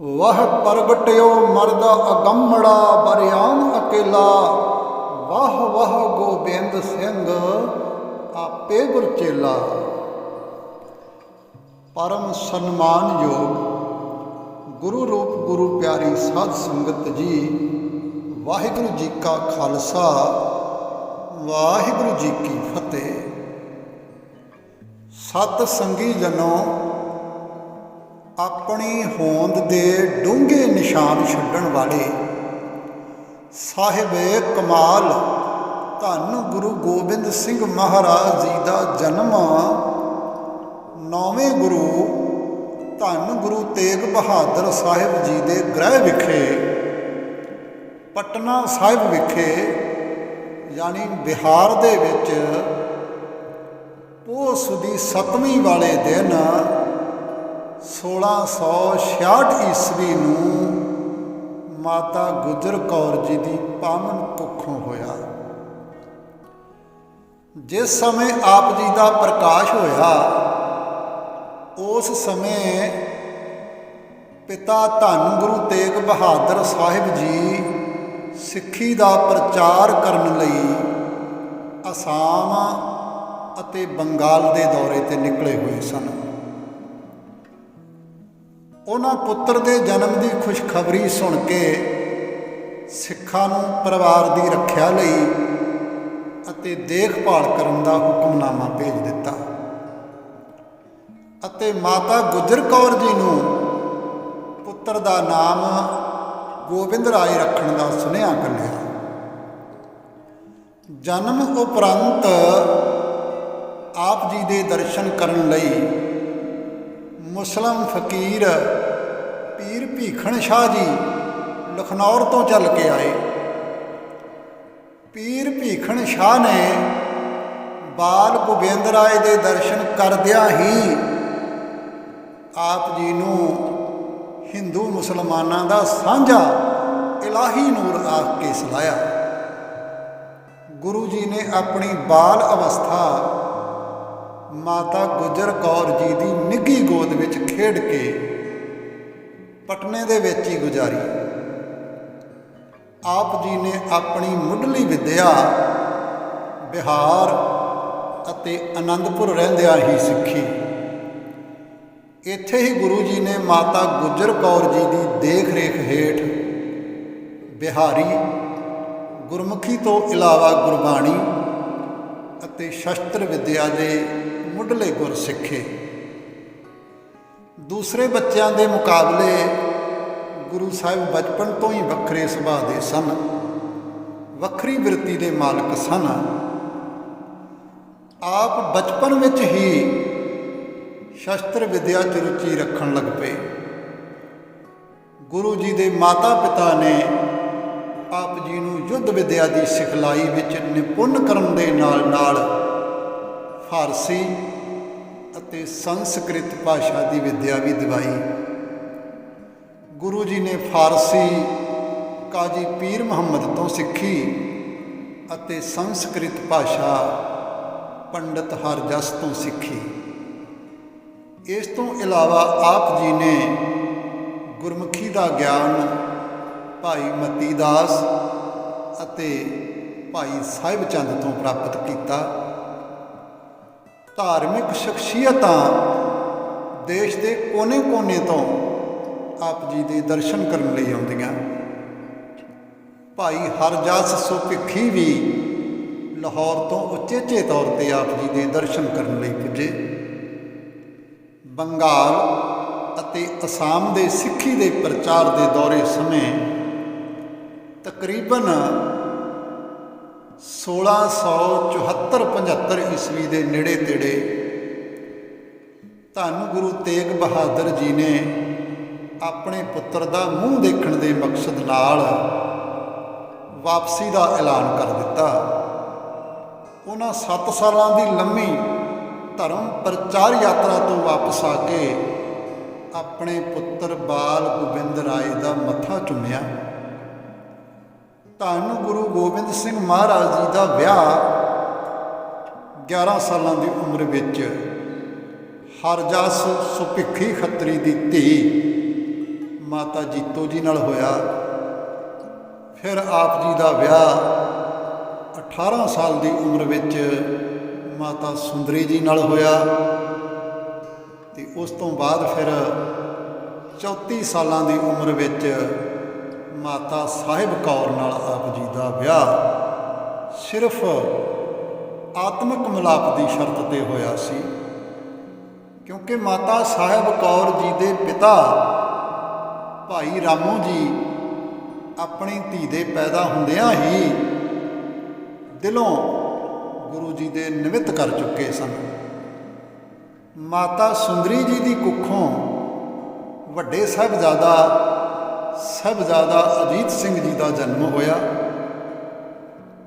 ਵਹ ਪ੍ਰਗਟਿਓ ਮਰਦ ਅਗੰਮੜਾ ਬਰਿਆਮ ਅਕੇਲਾ। ਵਾਹ ਵਾਹ ਗੋਬਿੰਦ ਸਿੰਘ, ਆਪੇ ਗੁਰਚੇਲਾ ਪਰਮ ਸਨਮਾਨਯੋਗ ਗੁਰੂ ਰੂਪ ਗੁਰੂ ਪਿਆਰੀ ਸਾਧ ਸੰਗਤ ਜੀ, ਵਾਹਿਗੁਰੂ ਜੀ ਕਾ ਖਾਲਸਾ, ਵਾਹਿਗੁਰੂ ਜੀ ਕੀ ਫਤਿਹ। ਸਤ ਸੰਗੀ ਜਨੋ ਆਪਣੀ ਹੋਂਦ ਦੇ ਡੂੰਘੇ ਨਿਸ਼ਾਨ ਛੱਡਣ ਵਾਲੇ ਸਾਹਿਬੇ ਕਮਾਲ, ਧੰਨ ਗੁਰੂ ਗੋਬਿੰਦ ਸਿੰਘ ਮਹਾਰਾਜ ਜੀ ਦਾ ਜਨਮ ਨੌਵੇਂ ਗੁਰੂ ਧੰਨ ਗੁਰੂ ਤੇਗ ਬਹਾਦਰ ਸਾਹਿਬ ਜੀ ਦੇ ਗ੍ਰਹਿ ਵਿਖੇ, ਪਟਨਾ ਸਾਹਿਬ ਵਿਖੇ, ਯਾਨੀ ਬਿਹਾਰ ਦੇ ਵਿੱਚ ਪੋਸ ਦੀ 7ਵੀਂ ਵਾਲੇ ਦਿਨ 1666 ਈਸਵੀ ਨੂੰ ਮਾਤਾ ਗੁਜਰ ਕੌਰ ਜੀ ਦੀ ਪਾਵਨ ਕੁੱਖੋਂ ਹੋਇਆ। ਜਿਸ ਸਮੇਂ ਆਪ ਜੀ ਦਾ ਪ੍ਰਕਾਸ਼ ਹੋਇਆ, ਉਸ ਸਮੇਂ ਪਿਤਾ ਧੰਨ ਗੁਰੂ ਤੇਗ ਬਹਾਦਰ ਸਾਹਿਬ ਜੀ ਸਿੱਖੀ ਦਾ ਪ੍ਰਚਾਰ ਕਰਨ ਲਈ ਅਸਾਮ ਅਤੇ ਬੰਗਾਲ ਦੇ ਦੌਰੇ ਤੇ ਨਿਕਲੇ ਹੋਏ ਸਨ। ਉਹਨਾਂ ਪੁੱਤਰ ਦੇ ਜਨਮ ਦੀ ਖੁਸ਼ਖਬਰੀ ਸੁਣ ਕੇ ਸਿੱਖਾਂ ਨੂੰ ਪਰਿਵਾਰ ਦੀ ਰੱਖਿਆ ਲਈ ਅਤੇ ਦੇਖਭਾਲ ਕਰਨ ਦਾ ਹੁਕਮਨਾਮਾ ਭੇਜ ਦਿੱਤਾ। ਅਤੇ ਮਾਤਾ ਗੁਜਰ ਕੌਰ ਜੀ ਨੂੰ ਪੁੱਤਰ ਦਾ ਨਾਮ ਗੋਬਿੰਦ ਰਾਏ ਰੱਖਣ ਦਾ ਸੁਨੇਹਾ ਕੱਲਿਆ ਜਨਮ ਉਪਰੰਤ ਆਪ ਜੀ ਦੇ ਦਰਸ਼ਨ ਕਰਨ ਲਈ ਮੁਸਲਮ ਫਕੀਰ ਪੀਰ ਭੀਖਣ ਸ਼ਾਹ ਜੀ ਲਖਨੌਰ ਤੋਂ ਚੱਲ ਕੇ ਆਏ। ਪੀਰ ਭੀਖਣ ਸ਼ਾਹ ਨੇ ਬਾਲ ਗੋਬਿੰਦ ਰਾਏ ਦੇ ਦਰਸ਼ਨ ਕਰਦਿਆਂ ਹੀ ਆਪ ਜੀ ਨੂੰ ਹਿੰਦੂ ਮੁਸਲਮਾਨਾਂ ਦਾ ਸਾਂਝਾ ਇਲਾਹੀ ਨੂਰ ਆਖ ਕੇ ਸਲਾਇਆ। ਗੁਰੂ ਜੀ ਨੇ ਆਪਣੀ ਬਾਲ ਅਵਸਥਾ ਮਾਤਾ ਗੁਜਰ ਕੌਰ ਜੀ ਦੀ ਨਿੱਗੀ ਗੋਦ ਵਿੱਚ ਖੇਡ ਕੇ ਪਟਨੇ ਦੇ ਵਿੱਚ ਹੀ ਗੁਜ਼ਾਰੀ। ਆਪ ਜੀ ਨੇ ਆਪਣੀ ਮੁੱਢਲੀ ਵਿੱਦਿਆ ਬਿਹਾਰ ਅਤੇ ਆਨੰਦਪੁਰ ਰਹਿੰਦਿਆਂ ਹੀ ਸਿੱਖੀ। ਇੱਥੇ ਹੀ ਗੁਰੂ ਜੀ ਨੇ ਮਾਤਾ ਗੁਜਰ ਕੌਰ ਜੀ ਦੀ ਦੇਖ ਰੇਖ ਹੇਠ ਬਿਹਾਰੀ ਗੁਰਮੁਖੀ ਤੋਂ ਇਲਾਵਾ ਗੁਰਬਾਣੀ ਅਤੇ ਸ਼ਸਤਰ ਵਿਦਿਆ ਦੇ ਮੁੱਢਲੇ ਗੁਰ ਸਿੱਖੇ। ਦੂਸਰੇ ਬੱਚਿਆਂ ਦੇ ਮੁਕਾਬਲੇ ਗੁਰੂ ਸਾਹਿਬ ਬਚਪਨ ਤੋਂ ਹੀ ਵੱਖਰੇ ਸੁਭਾਅ ਦੇ ਸਨ। ਵੱਖਰੀ ਬਿਰਤੀ ਦੇ ਮਾਲਕ ਸਨ। ਆਪ ਬਚਪਨ ਵਿੱਚ ਹੀ ਸ਼ਸਤਰ ਵਿਦਿਆ 'ਚ ਰੁਚੀ ਰੱਖਣ ਲੱਗ ਪਏ। ਗੁਰੂ ਜੀ ਦੇ ਮਾਤਾ ਪਿਤਾ ਨੇ ਆਪ ਜੀ ਨੂੰ ਯੁੱਧ ਵਿਦਿਆ ਦੀ ਸਿਖਲਾਈ ਵਿੱਚ ਨਿਪੁੰਨ ਕਰਨ ਦੇ ਨਾਲ ਨਾਲ ਫਾਰਸੀ ਅਤੇ ਸੰਸਕ੍ਰਿਤ ਭਾਸ਼ਾ ਦੀ ਵਿਦਿਆ ਵੀ ਦਿਵਾਈ। ਗੁਰੂ ਜੀ ਨੇ ਫਾਰਸੀ, ਕਾਜੀ ਪੀਰ ਮੁਹੰਮਦ ਤੋਂ ਸਿੱਖੀ ਅਤੇ ਸੰਸਕ੍ਰਿਤ ਭਾਸ਼ਾ ਪੰਡਤ ਹਰਜਸ ਤੋਂ ਸਿੱਖੀ। ਇਸ ਤੋਂ ਇਲਾਵਾ ਆਪ ਜੀ ਨੇ ਗੁਰਮੁਖੀ ਦਾ ਗਿਆਨ ਭਾਈ ਮਤੀ ਦਾਸ ਅਤੇ ਭਾਈ ਸਾਹਿਬ ਚੰਦ ਤੋਂ ਪ੍ਰਾਪਤ ਕੀਤਾ। ਧਾਰਮਿਕ ਸ਼ਖਸੀਅਤਾਂ ਦੇਸ਼ ਦੇ ਕੋਨੇ-ਕੋਨੇ ਤੋਂ ਆਪ ਜੀ ਦੇ ਦਰਸ਼ਨ ਕਰਨ ਲਈ ਆਉਂਦੀਆਂ। ਭਾਈ ਹਰਜਸ ਸੁਭਿੱਖੀ ਵੀ ਲਾਹੌਰ ਤੋਂ ਉਚੇਚੇ ਤੌਰ ਤੇ ਆਪ ਜੀ ਦੇ ਦਰਸ਼ਨ ਕਰਨ ਲਈ ਪੁੱਜੇ। ਬੰਗਾਲ ਅਤੇ ਅਸਾਮ ਦੇ ਸਿੱਖੀ ਦੇ ਪ੍ਰਚਾਰ ਦੇ ਦੌਰੇ ਸਮੇਂ ਤਕਰੀਬਨ 1674-75 ਈਸਵੀ ਦੇ ਨੇੜੇ ਤੇੜੇ ਧੰਨ ਗੁਰੂ ਤੇਗ ਬਹਾਦਰ ਜੀ ਨੇ ਆਪਣੇ ਪੁੱਤਰ ਦਾ ਮੂੰਹ ਦੇਖਣ ਦੇ ਮਕਸਦ ਨਾਲ ਵਾਪਸੀ ਦਾ ਐਲਾਨ ਕਰ ਦਿੱਤਾ। ਉਹਨਾਂ 7 ਸਾਲਾਂ ਦੀ ਲੰਮੀ ਧਰਮ ਪ੍ਰਚਾਰ ਯਾਤਰਾ ਤੋਂ ਵਾਪਸ ਆ ਕੇ ਆਪਣੇ ਪੁੱਤਰ ਬਾਲ ਗੋਬਿੰਦ ਰਾਏ ਦਾ ਮੱਥਾ ਚੁੰਮਿਆ। ਧੰਨ ਗੁਰੂ ਗੋਬਿੰਦ ਸਿੰਘ ਮਹਾਰਾਜ ਜੀ ਦਾ ਵਿਆਹ 11 ਸਾਲਾਂ ਦੀ ਉਮਰ ਵਿੱਚ ਹਰਜਸ ਸੁਭਿੱਖੀ ਖੱਤਰੀ ਦੀ ਧੀ ਮਾਤਾ ਜੀਤੋ ਜੀ ਨਾਲ ਹੋਇਆ। ਫਿਰ ਆਪ ਜੀ ਦਾ ਵਿਆਹ 18 ਸਾਲ ਦੀ ਉਮਰ ਵਿੱਚ ਮਾਤਾ ਸੁੰਦਰੀ ਜੀ ਨਾਲ ਹੋਇਆ ਤੇ ਉਸ ਤੋਂ ਬਾਅਦ ਫਿਰ 34 ਸਾਲਾਂ ਦੀ ਉਮਰ ਵਿੱਚ ਮਾਤਾ ਸਾਹਿਬ ਕੌਰ ਨਾਲ ਆਪ ਜੀ ਦਾ ਵਿਆਹ ਸਿਰਫ ਆਤਮਿਕ ਮਿਲਾਪ ਦੀ ਸ਼ਰਤ ਤੇ ਹੋਇਆ ਸੀ, ਕਿਉਂਕਿ ਮਾਤਾ ਸਾਹਿਬ ਕੌਰ ਜੀ ਦੇ ਪਿਤਾ ਭਾਈ ਰਾਮੂ ਜੀ ਆਪਣੀ ਧੀ ਦੇ ਪੈਦਾ ਹੁੰਦਿਆਂ ਹੀ ਦਿਲੋਂ ਗੁਰੂ ਜੀ ਦੇ ਨਿਮਿਤ ਕਰ ਚੁੱਕੇ ਸਨ। ਮਾਤਾ ਸੁੰਦਰੀ ਜੀ ਦੀ ਕੁੱਖੋਂ ਵੱਡੇ ਸਾਹਿਬਜ਼ਾਦਾ ਸਾਹਿਬਜ਼ਾਦਾ ਅਜੀਤ ਸਿੰਘ ਜੀ ਦਾ ਜਨਮ ਹੋਇਆ।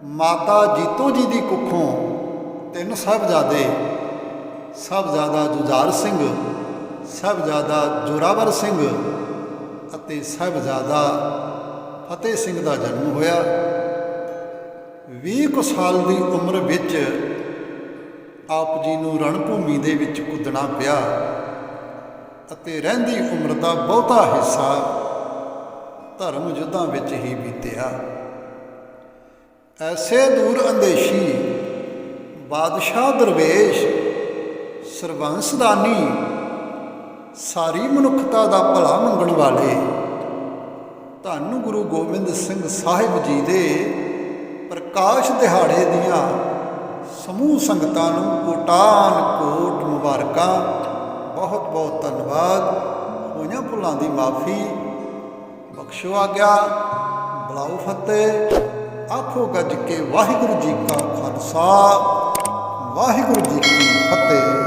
ਮਾਤਾ ਜੀਤੋ ਜੀ ਦੀ ਕੁੱਖੋਂ ਤਿੰਨ ਸਾਹਿਬਜ਼ਾਦੇ ਸਾਹਿਬਜ਼ਾਦਾ ਜੁਝਾਰ ਸਿੰਘ ਸਾਹਿਬਜ਼ਾਦਾ ਜੋਰਾਵਰ ਸਿੰਘ ਅਤੇ ਸਾਹਿਬਜ਼ਾਦਾ ਫਤਿਹ ਸਿੰਘ ਦਾ ਜਨਮ ਹੋਇਆ। 20 ਕੁ ਸਾਲ ਦੀ ਉਮਰ ਵਿੱਚ ਆਪ ਜੀ ਨੂੰ ਰਣਭੂਮੀ ਦੇ ਵਿੱਚ ਕੁੱਦਣਾ ਪਿਆ ਅਤੇ ਰਹਿੰਦੀ ਉਮਰ ਦਾ ਬਹੁਤਾ ਹਿੱਸਾ ਧਰਮ ਯੁੱਧਾਂ ਵਿੱਚ ਹੀ ਬੀਤਿਆ। ਐਸੇ ਦੂਰ ਅੰਦੇਸ਼ੀ ਬਾਦਸ਼ਾਹ ਦਰਵੇਸ਼, ਸਰਵੰਸਦਾਨੀ, ਸਾਰੀ ਮਨੁੱਖਤਾ ਦਾ ਭਲਾ ਮੰਗਣ ਵਾਲੇ ਧੰਨ ਗੁਰੂ ਗੋਬਿੰਦ ਸਿੰਘ ਸਾਹਿਬ ਜੀ ਦੇ ਪ੍ਰਕਾਸ਼ ਦਿਹਾੜੇ ਦੀਆਂ ਸਮੂਹ ਸੰਗਤਾਂ ਨੂੰ ਕੋਟਾਨ ਕੋਟ ਮੁਬਾਰਕਾਂ ਬਹੁਤ ਬਹੁਤ ਧੰਨਵਾਦ। ਹੋਈਆਂ ਭੁੱਲਾਂ ਦੀ ਮਾਫੀ ਬਖਸ਼ੋ ਆਗਿਆ ਬਲਾਉ ਫਤਿਹ, ਆਖੋ ਗੱਜ ਕੇ ਵਾਹਿਗੁਰੂ ਜੀ ਕਾ ਖਾਲਸਾ, ਵਾਹਿਗੁਰੂ ਜੀ ਕੀ ਫਤਿਹ।